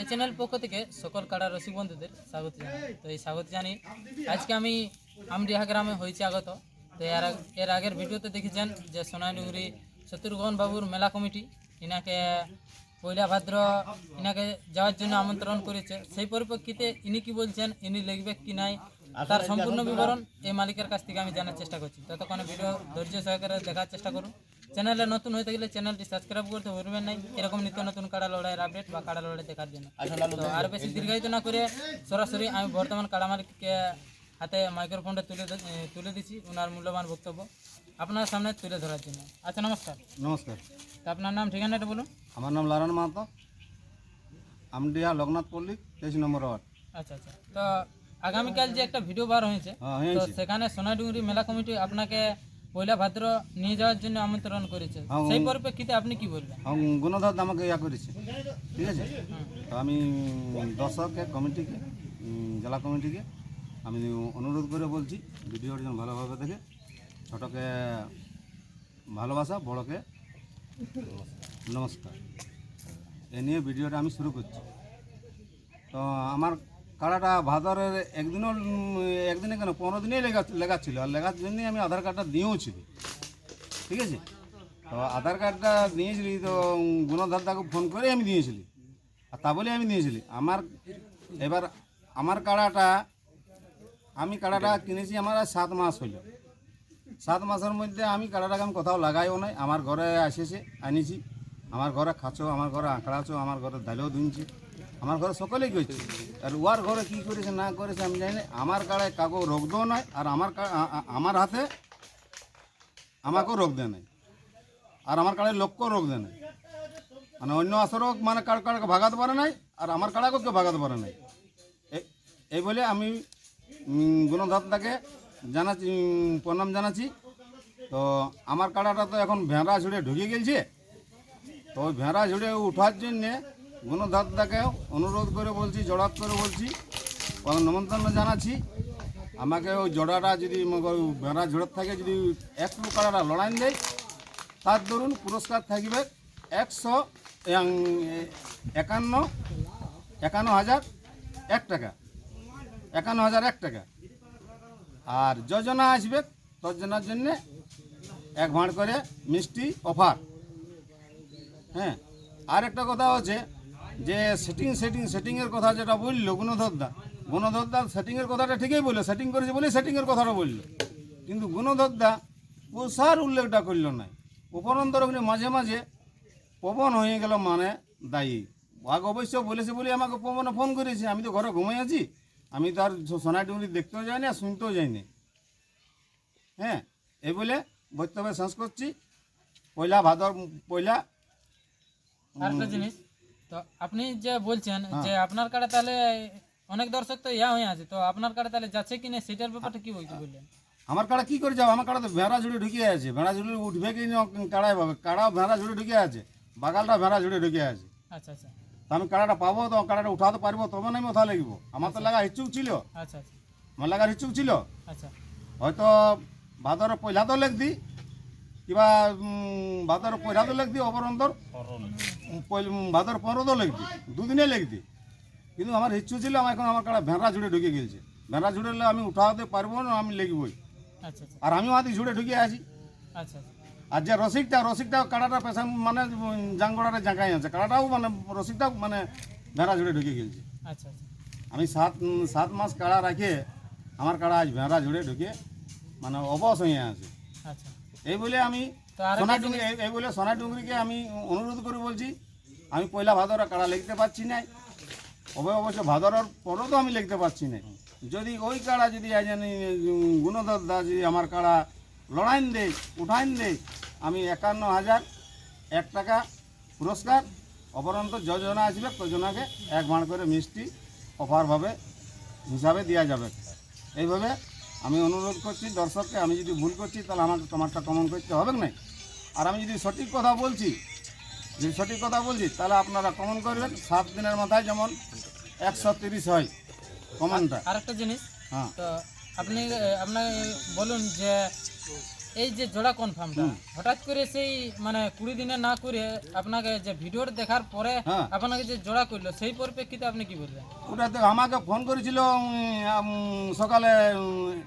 এই চ্যানেল পক্ষ থেকে সকল কাড়া রসিক বন্ধুদের স্বাগত জানাই। তো এই স্বাগত জানি আজকে আমি আমডিহা গ্রামে হয়েছি আগত। তো এর এর আগের ভিডিওতে দেখেছেন যে সোনাইডুঙ্গরি শত্রুঘ্ন বাবুর মেলা কমিটি, ইনাকে পয়লা ভাদ্র ইনাকে যাওয়ার জন্য আমন্ত্রণ করেছে। সেই পরিপ্রেক্ষিতে ইনি কি বলছেন, ইনি লিখবে কি নাই, তার সম্পূর্ণ বিবরণ এই মালিকের কাছ থেকে আমি জানার চেষ্টা করছি। ততক্ষণে ভিডিও ধৈর্য সহকারে দেখার চেষ্টা করুন। চ্যানেলে নতুন হয়ে থাকলে চ্যানেলটি সাবস্ক্রাইব করতে ভুলবেন না এরকম নিত্য নতুন কাড়া লড়াইয়ের আপডেট বা কাড়া লড়াই দেখার জন্য। তো আর বেশি দীর্ঘায়িত না করে সরাসরি আমি বর্তমান কাড়া মালিককে হাতে মাইক্রোফোনটা তুলে তুলে দিচ্ছি ওনার মূল্যবান বক্তব্য আপনার সামনে তুলে ধরার জন্য। আচ্ছা নমস্কার। নমস্কার। তা আপনার নাম ঠিকানাটা বলুন। আমার নাম লারান মাহাতো। আমডিহা লোকনাথ পল্লী তেইশ নম্বর ওয়ার্ড। আচ্ছা আচ্ছা। তো আগামীকাল যে একটা ভিডিও বার হয়েছে হ্যাঁ তো হয়েছে সেখানে সোনাডুঙ্গরি মেলা কমিটি আপনাকে পয়লা ভাদ্র নিয়ে যাওয়ার জন্য আমন্ত্রণ করেছে। হ্যাঁ, সেই পরিপ্রেক্ষিতে আপনি কি বলবেন? এবং গুণধর আমাকে ইয়া করেছে ঠিক আছে? তো আমি দর্শককে কমিটিকে জেলা কমিটিকে আমি অনুরোধ করে বলছি ভিডিওটি যেন ভালোভাবে দেখে ছোটকে ভালোবাসা বড়কে নমস্কার। এ নিয়ে ভিডিওটা আমি শুরু করছি। তো আমার কাড়াটা ভাদরের একদিনও একদিনে কেন? পনেরো দিনেই লেগা, লেগাচ্ছিল। আর লেগার জন্যই আমি আধার কার্ডটা দিয়েও ছিল ঠিক আছে? তো আধার কার্ডটা দিয়েছিলি তো গুণধরদাকে ফোন করে আমি দিয়েছিলি। আর তা বলে আমি দিয়েছিলি। আমার, এবার আমার কাড়াটা, আমি কাড়াটা কিনেছি আমার সাত মাস হইল সাত মাসের মধ্যে আমি কাড়াটাকে আমি কোথাও লাগাইও নাই। আমার ঘরে এসেছে, আনিছি। আমার ঘরে খাচ্ছো, আমার ঘরে আঁকড়াছো আমার ঘরে দাইলেও দুনছি আমার ঘরে সকলেই করছে আর ওয়ার ঘরে কি করেছে, না করেছে, আমি জানি না। আমার কাড়ায় কাগো রোগ দেও নাই, আর আমার আমার হাতে আমাকেও রোগ দেয় নাই। আর আমার কাড়ায় লোককেও রোগ দেয় নাই। মানে অন্য আসরও মানে কার কাড়কে ভাগাতে পারে নাই, আর আমার কাড়াকেও কেউ ভাগাতে পারে নাই। এই বলে আমি গুণধরটাকে জানাচ্ছি প্রণাম জানাচ্ছি। তো আমার কাড়াটা তো এখন ভেড়া ঝুড়ে ঢুকে গেছে তো ওই ভেড়া ঝুড়ে উঠার জন্যে গুণধরটাকে অনুরোধ করে বলছি, জড়াত করে বলছি ওকে নিমন্ত্রণ জানাচ্ছি। আমাকে ওই জোড়াটা যদি বেড়া ওই থাকে যদি একটু কাড়াটা লড়াই দেয়, তার ধরুন পুরস্কার থাকবে একশো একান্ন একান্ন হাজার এক টাকা, একান্ন হাজার এক টাকা। আর যোজনা আসবে যোজনার জন্যে এক ভাঁড় করে মিষ্টি অফার। হ্যাঁ আর একটা কথা হচ্ছে যে সেটিং সেটিং সেটিংয়ের কথা যেটা বলল, গুণধরদা। গুণধরদা সেটিংয়ের কথাটা ঠিকই বলল সেটিং করেছে বলেই সেটিংয়ের কথাটা বলল। কিন্তু গুণধরদা পোষার উল্লেখটা করল না। উপরন্তর মাঝে মাঝে পবন হয়ে গেল মানে দায়ী। বাঘ অবশ্য বলেছে বলে আমাকে পবনে ফোন করেছে। আমি তো ঘরে ঘুমাই আছি। আমি তো আর সোনাই ডুঙ্গি দেখতেও যাইনি আর শুনতেও যাইনি হ্যাঁ এই বলে বক্তব্য শেষ করছি। পয়লা ভাদর, পয়লা জিনিস। তো আপনি যে বলছেন হ্যাঁ। যে আপনার কাড়ে তাহলে অনেক দর্শক তো ইয়া হয়ে আছে তো আপনার কাড়ে তাহলে যাচ্ছে কিনা সেটার ব্যাপারটা কি বলতে বললেন? আমার কাড়া কি করে যাব? আমার কাড়া তো ভেড়া ঝুড়ে ঢুকে আছে ভেড়া ঝুড়ে উঠবে কি না কাড়াই পাবে? কাড়া ভেড়া ঝুড়ে ঢুকে আছে বাগালটা ভেড়া ঝুড়ে ঢুকে আছে। আচ্ছা আচ্ছা। তো আমি কাড়াটা পাবো তো কাড়াটা উঠাতে পারব তবে না আমি লাগবো আমার তো লাগা ইচ্ছুক ছিল। আচ্ছা আচ্ছা। আমার লাগার ইচ্ছুক ছিল। আচ্ছা। হয়তো ভাদর পয়লা তো লেখ দি কিবা উম, ভাদর পয়লা তো লেখ দি অপরন্তর ভাদর পনেরো তো লেখ দি দুদিনে দি কিন্তু আমার ইচ্ছু ছিল আমার এখন আমার কাড়া ভেড়া ঝুড়ে ঢুকে গেছে ভেড়া ঝুড়ে আমি উঠাতে পারব না আমি লেগবই? আচ্ছা আচ্ছা। আর আমিও হাতে ঝুড়ে ঢুকে আছি। আচ্ছা আচ্ছা। আর যে রসিকটা রসিকটা কাড়াটা পেশা মানে জাঙ্গড়াটা জাঁকাই আছে। কাড়াটাও মানে রসিকটাও মানে ভেড়া ঝুড়ে ঢুকে গেছে আচ্ছা আচ্ছা। আমি সাত সাত মাস কাড়া রাখে আমার কাড়া আজ ভেড়া ঝুড়ে ঢুকে মানে অবশ হয়ে আছে। আচ্ছা। এই বলে আমি সোনা ডুঙ্গি এই- বলে সোনা ডুঙ্গরিকে আমি অনুরোধ করে বলছি আমি পয়লা ভাদরা কাড়া লিখতে পারছি না অবশ্য অবশ্য ভাদরার পরও তো আমি লিখতে পারছি না যদি ওই কাড়া যদি জানি গুণধর দা যদি আমার কাড়া লড়াইন দেয় উঠাইন দেয় আমি একান্ন হাজার এক টাকা পুরস্কার অপরন্ত যোজনা আসবে যোজনাকে এক ভাঁড় করে মিষ্টি অফারভাবে হিসাবে দেওয়া যাবে। এইভাবে আমি অনুরোধ করছি দর্শককে আমি যদি ভুল করছি তাহলে আমাকে তোমারটা কমন করতে হবে না। আর আমি যদি সঠিক কথা বলছি যদি সঠিক কথা বলছি তাহলে আপনারা কমন করবেন সাত দিনের মাথায় যেমন একশো তিরিশ হয় কমনটা আরেকটা জিনিস হ্যাঁ। তো আপনি আপনার বলুন যে এই যে জোড়া কনফার্মটা হঠাৎ করে সেই মানে কুড়ি দিনে না করে আপনাকে যে ভিডিওটা দেখার পরে হ্যাঁ। আপনাকে যে জোড়া করল সেই পরিপ্রেক্ষিতে আপনি কি বলবেন? ওটা তো আমাকে ফোন করেছিল সকালে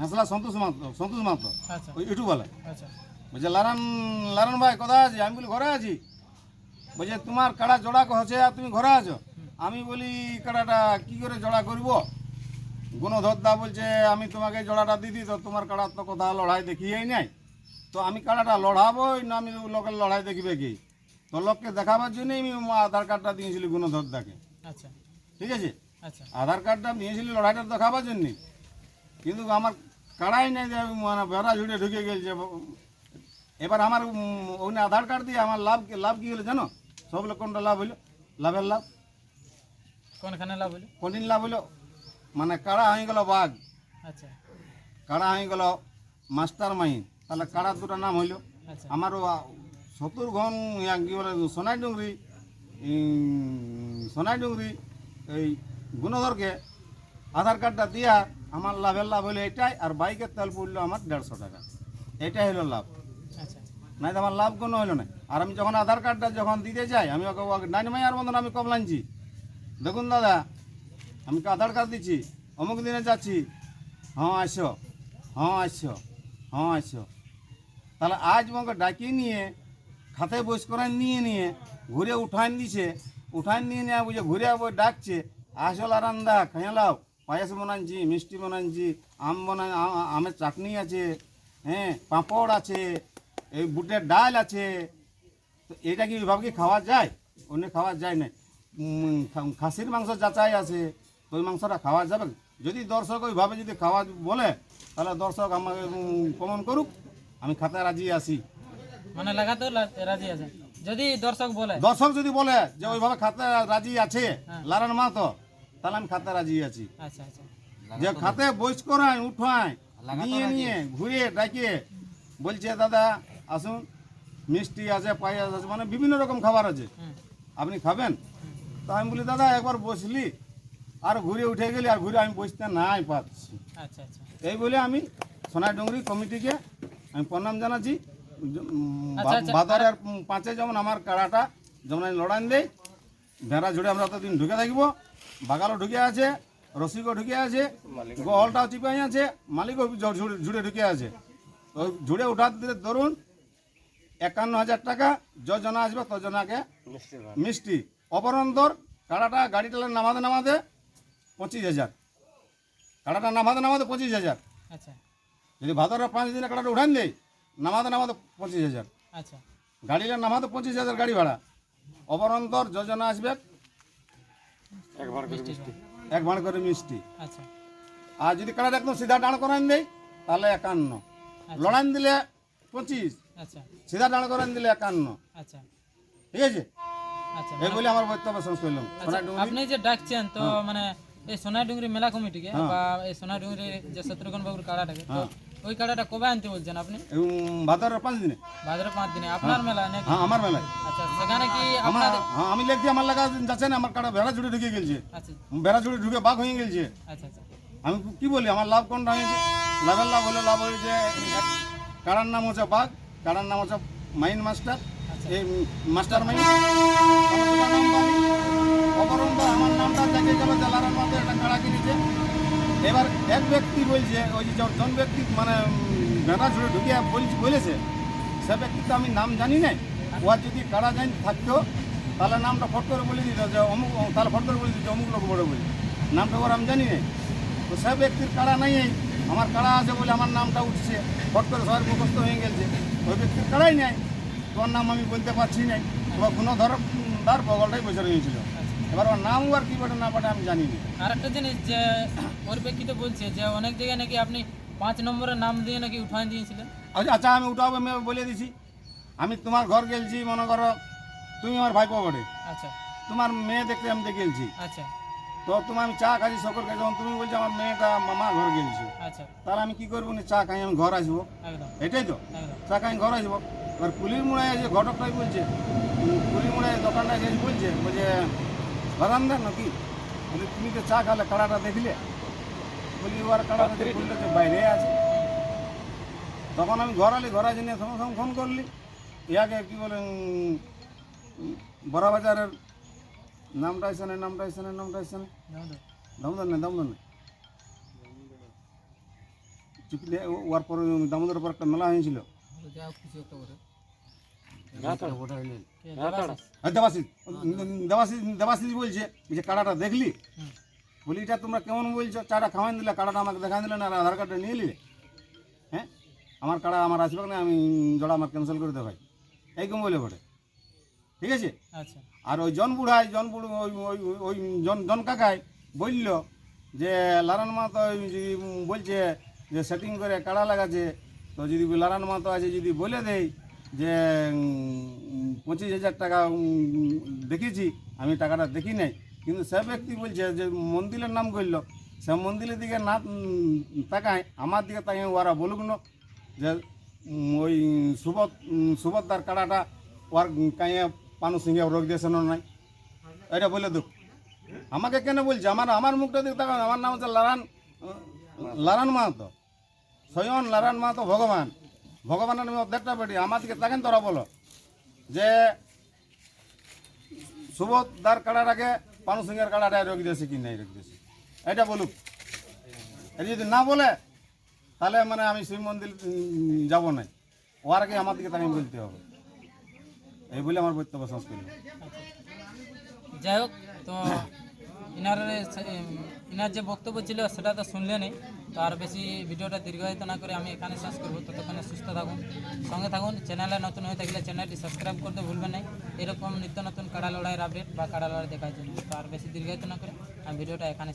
হাসলা সন্তোষ মাহাতো সন্তোষ মাহাতো আচ্ছা। ইউটিউবওয়ালা আচ্ছা। বলছে লারান লারান ভাই কোথায় আছি আমি বলি ঘরে আছি। বলছে তোমার কাড়া জোড়া হচ্ছে আর তুমি ঘরে আছো? আমি বলি কাড়াটা কি করে জোড়া করব? গুণধরদা বলছে আমি তোমাকে জোড়াটা দিদি তো তোমার কাড়ার তো কথা লড়াই দেখিয়েই নাই। তো আমি কাড়াটা লড়াবোই না আমি লোকের লড়াই দেখবে কি? তো লোককে দেখাবার জন্যই আমি আধার কার্ডটা দিয়েছিলি গুণধরদাকে। আচ্ছা। ঠিক আছে? আচ্ছা। আধার কার্ডটা নিয়েছিলি লড়াইটা দেখাবার জন্যে। কিন্তু আমার কাড়াই নেই যে মানে বেড়া ঝুড়ে ঢুকে গেছে। এবার আমার ওখানে আধার কার্ড দিয়ে আমার লাভ লাভ কি হলো জানো? সব লোক কোনটা লাভ হইল লাভের লাভ। কোনখানে লাভ হলো? কোনদিন লাভ হইল মানে কাড়া হয়ে গেল বাঘ। আচ্ছা। কাড়া হয়ে গেল মাস্টার মাইন তাহলে কাড়ার দুটো নাম হইল। আচ্ছা। আমারও সত্তর ঘন ইয়া কি বলে সোনাই ডুংরি সোনাই ডুংরি এই গুণধরকে আধার কার্ডটা দিয়া আমার লাভের লাভ হইল এটাই আর বাইকের তেল পড়ল আমার দেড়শো টাকা। এটাই হলো লাভ। আচ্ছা। নাই তো আমার লাভ কোনো হলো না। আর আমি যখন আধার কার্ডটা যখন দিতে যাই আমি ওকে ওকে নাইন মাইয়ার মতন আমি কম লাইনছি। দেখুন দাদা আমি কি আধার কার্ড দিচ্ছি অমুক দিনে যাচ্ছি হ্যাঁ আসো হ্যাঁ আসো হ্যাঁ আসো। তাহলে আজ আমাকে ডাকিয়ে নিয়ে, খাতে বস করে নিয়ে নিয়ে ঘুরে উঠান দিছে। উঠান নিয়ে নিয়ে বুঝে ঘুরে আবার ডাকছে, আসল আরান্দা খেলাও পায়েস বানাচ্ছি মিষ্টি বানাচ্ছি আম বানা আমের চাটনি আছে হ্যাঁ পাঁপড় আছে, এই বুটের ডাল আছে। তো এটা কি ওইভাবে কি খাওয়া যায়? অন্য খাওয়া যায় না। খাসির মাংস যাচাই আছে তো ওই মাংসটা খাওয়া যাবে? যদি দর্শক ওইভাবে যদি খাওয়া বলে, তাহলে দর্শক আমাকে কমন করুক। আমি খাতে রাজি আছি। মানে লাগাতেও রাজি আছে। যদি দর্শক বলে দর্শক যদি বলে যে ওইভাবে খাতে রাজি আছে হ্যাঁ। লারান মাতো তাহলে আমি খাতে রাজি আছি। আচ্ছা আচ্ছা। যে খাতে বইস করায় উঠায় নিয়ে নিয়ে ঘুরে ডাকিয়ে বলছে দাদা আসুন মিষ্টি আছে পায়েস আছে মানে বিভিন্ন রকম খাবার আছে। আপনি খাবেন? তো আমি বলি দাদা একবার বসলি আর ঘুরে উঠে গেলি আর ঘুরে আমি বসতে নাই পাচ্ছি আচ্ছা আচ্ছা। এই বলে আমি সোনাই ডুঙ্গরি কমিটিকে আমি প্রণাম জানাচ্ছি। আচ্ছা, আচ্ছা, বাজারের পাঁচে যেমন আমার কাড়াটা যেমন আমি লড়াই দেই ভেড়া ঝুড়ে আমরা ততদিন ঢুকে থাকব। বাগালও ঢুকে আছে রসিকও ঢুকে আছে গহলটাও চিপাই আছে মালিকও ঝুড়ে ঢুকে আছে। ওই ঝুড়ে উঠার দিলে ধরুন একান্ন হাজার টাকা যজনা আসবে তজনাকে মিষ্টি অপরন্তর কাড়াটা গাড়িটা নামাতে নামাতে পঁচিশ হাজার। কাড়াটা নামাতে নামাতে পঁচিশ হাজার। আচ্ছা। যদি ভাদরের পাঁচ দিনে কাটাটা উঠান দেয় নামাতে নামাতে পঁচিশ হাজার। আচ্ছা। গাড়িলে নামাতে পঁচিশ হাজার গাড়ি ভাড়া। অপরন্তর যোজনা আসবে। মিষ্টি। এক ভাড় করে মিষ্টি। আচ্ছা। আর যদি কাটাটা একদম সিধা দাঁড় করান দেয় তাহলে একান্ন। লড়ান দিলে পঁচিশ। আচ্ছা। সিধা দাঁড় করান দিলে একান্ন। আচ্ছা। ঠিক আছে? আচ্ছা। এই বলে আমার বক্তব্য শেষ করলাম। আচ্ছা, আপনি যে ডাকছেন তো মানে এই সোনাডুঙ্গরি মেলা কমিটিকে বা এই সোনাডুঙ্গরি যে শত্রুঘ্ন বাবুর কাড়াটাকে তো ওই কাড়াটা কবে আনতে বলছেন আপনি? ভাদরের পাঁচ দিনে। ভাদ্র পাঁচ দিনে। আপনার মেলা নাকি? হ্যাঁ আমার মেলায়। আচ্ছা সেখানে কি আমার হ্যাঁ আমি লিখছি আমার লাগা যাচ্ছে না আমার কাটা ভেড়া ঝুড়ে ঢুকে গেছে আচ্ছা। ভেড়া ঝুড়ে ঢুকে বাঘ হয়ে গেছে আচ্ছা আচ্ছা। আমি কি বলি আমার লাভ কোনটা হয়েছে? লাভের লাভ হলো লাভ হয়েছে কারার নাম হচ্ছে বাঘ কারার নাম হচ্ছে মাইন মাস্টার। এই মাস্টার মাইন। অপরন্ত আমার নামটা দেখে গেল জেলার মধ্যে একটা কাড়া কিনেছে। এবার এক ব্যক্তি বলছে, ওই যে জন ব্যক্তি মানে ভেড়া ঝুড়ে ঢুকিয়ে বলছে, সে ব্যক্তি তো আমি নাম জানি না ওর যদি কারা জানি থাকতো, তাহলে নামটা ফট করে বলে দিত যে অমুক তাহলে ফট করে বলে দিত অমুক লোক বড় বলে। নামটা ওর আমি জানি না তো সে ব্যক্তির কারা নাই আমার কারা আছে বলে আমার নামটা উঠছে, ফট করে সবার মুখস্থ হয়ে গেছে। ওই ব্যক্তির কাড়াই নাই। তোর নাম আমি বলতে পারছি না তোমার কোনো ধর তার বগলটাই বসে রয়েছিল। এবার ওর নাম আর কি বটে না বটে আমি জানি না আর একটা জিনিস যে পরিপ্রেক্ষিতে বলছে যে অনেক জায়গায় নাকি আপনি পাঁচ নম্বরের নাম দিয়ে নাকি উঠান দিয়েছিলেন। আচ্ছা আচ্ছা আমি উঠাবো আমি বলে দিছি। আমি তোমার ঘর গেলছি মনে করো তুমি আমার ভাইপো বটে। আচ্ছা। তোমার মেয়ে দেখতে আমি দেখে গেলছি। আচ্ছা। তো তোমার আমি চা খাইছি সকল খাই যখন তুমি বলছো আমার মেয়েটা মামা ঘর গেলছি। আচ্ছা। তাহলে আমি কি করব? না চা খাই আমি ঘর আসব। এটাই তো? চা খাই ঘর আসব। এবার পুলির মোড়ায় যে ঘটকটাই বলছে পুলির মোড়ায় দোকানটা এসে বলছে বলছে বাগানদার নাকি? বলে তুমি তো চা খালে কাড়াটা দেখলে? বলি ওর কাড়াটা যে বলল যে বাইরে আছে। তখন আমি ঘর আলি ঘর জেনে সঙ্গে সঙ্গে ফোন করলি। ইয়াকে কি বলে বড়াবাজারের নামটা এসে নেই নামটা এসে নেই নামটা এসে নেই দামোদর নেই দামোদর নেই। চিপলে ওর পরে দামোদরের পর একটা মেলা হয়েছিল। বলছে যে কাড়াটা দেখলি। বলি এটা তোমরা কেমন বলছো? চাটা খাওয়াই দিলে কাড়াটা আমাকে দেখা দিলে না আর আধার কার্ডটা নিয়ে নিলে? হ্যাঁ? আমার কাড়া আমার আসবে না আমি জোড়া আমার ক্যান্সেল করে দেবো ভাই এইরকম বলে বটে। ঠিক আছে? আচ্ছা। আর ওই জন বুড়াই জন বুড়ো ওই ওই ওই জন জন কাকাই বলল যে লারান মাতো ওই যে বলছে যে সেটিং করে কাড়া লাগাচ্ছে তো যদি লারান মাতো আছে যদি বলে দেই যে পঁচিশ হাজার টাকা দেখেছি আমি টাকাটা দেখি নাই। কিন্তু সে ব্যক্তি বলছে যে, মন্দিরের নাম করল সে মন্দিরের দিকে না তাকায়, আমার দিকে তাকায় ওরা বলুক না, যে ওই সুবত সুবতদার কাড়াটা ওর কাঁয়ে পানু সিংহে রোগ দিয়েছে নাই। এটা বলে দুঃখ আমাকে কেন বলছে? আমার আমার মুখটা দিকে তাকান আমার নাম হচ্ছে লারান লারান মাহাতো। স্বয়ং লারান মাহাতো ভগবান। ভগবানের আমি অর্ধেকটা বেটি আমার দিকে তাকেন তোরা বলো। যে সুবোধদার আগে পানু সিংহের কাড়াটা রোগ দিয়েছে কি নাই রোগ দিয়েছে? এটা বলুক। এটা যদি না বলে, তাহলে মানে আমি শিব মন্দির যাব না ওর আগে আমার দিকে তাকে বলতে হবে। এই বলে আমার বক্তব্য করলাম যাই হোক, তো ইনার ইনার যে বক্তব্য ছিল, সেটা তো শুনলেনই। তো আর বেশি ভিডিওটা দীর্ঘায়িত না করে আমি এখানে শেষ করব। ততক্ষণে সুস্থ থাকুন, সঙ্গে থাকুন। চ্যানেলে নতুন হয়ে থাকলে চ্যানেলটি সাবস্ক্রাইব করতে ভুলবেন না। এরকম নিত্য নতুন কাড়া লড়াইয়ের আপডেট বা কাড়া লড়াই দেখার জন্য। তো আর বেশি দীর্ঘায়িত না করে আমি ভিডিওটা এখানে